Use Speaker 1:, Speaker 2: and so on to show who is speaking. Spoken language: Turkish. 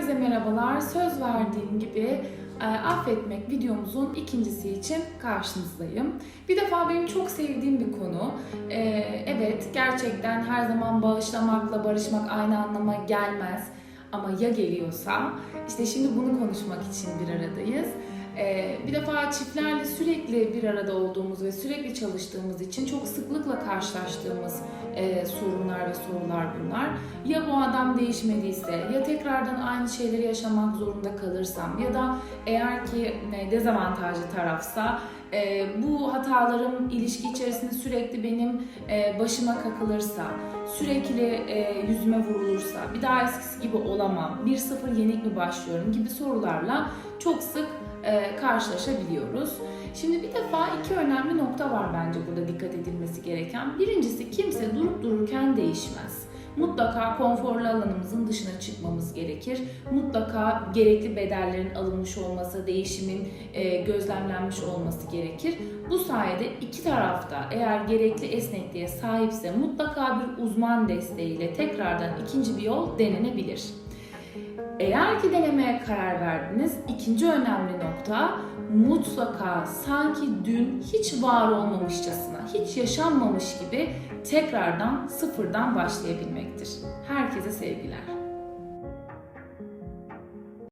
Speaker 1: Herkese merhabalar. Söz verdiğim gibi e, affetmek videomuzun ikincisi için karşınızdayım. Bir defa benim çok sevdiğim bir konu. E, evet gerçekten her zaman bağışlamakla barışmak aynı anlama gelmez. Ama ya geliyorsa? İşte şimdi bunu konuşmak için bir aradayız. E, bir defa çiftlerle sürekli bir arada olduğumuz ve sürekli çalıştığımız için çok sıklıkla karşılaştığımız e, sorunlar ve sorular bunlar. Ya bu adam değişmediyse, ya tekrardan aynı şeyleri yaşamak zorunda kalırsam ya da eğer ki e, dezavantajlı tarafsa e, bu hatalarım ilişki içerisinde sürekli benim e, başıma kakılırsa, sürekli e, yüzüme vurulursa, bir daha eskisi gibi olamam, 1-0 yenik mi başlıyorum gibi sorularla çok sık e, karşılaşabiliyoruz. Şimdi bir defa iki önemli nokta var bence burada dikkat edilmesi gereken. Birincisi kimse durup dururken değişmez. Mutlaka konforlu alanımızın dışına çıkmamız gerekir. Mutlaka gerekli bedellerin alınmış olması, değişimin e, gözlemlenmiş olması gerekir. Bu sayede iki tarafta eğer gerekli esnekliğe sahipse mutlaka bir uzman desteğiyle tekrardan ikinci bir yol denenebilir. Eğer ki denemeye karar verdiniz, ikinci önemli nokta mutlaka sanki dün hiç var olmamışçasına, hiç yaşanmamış gibi tekrardan sıfırdan başlayabilmektir. Herkese sevgiler.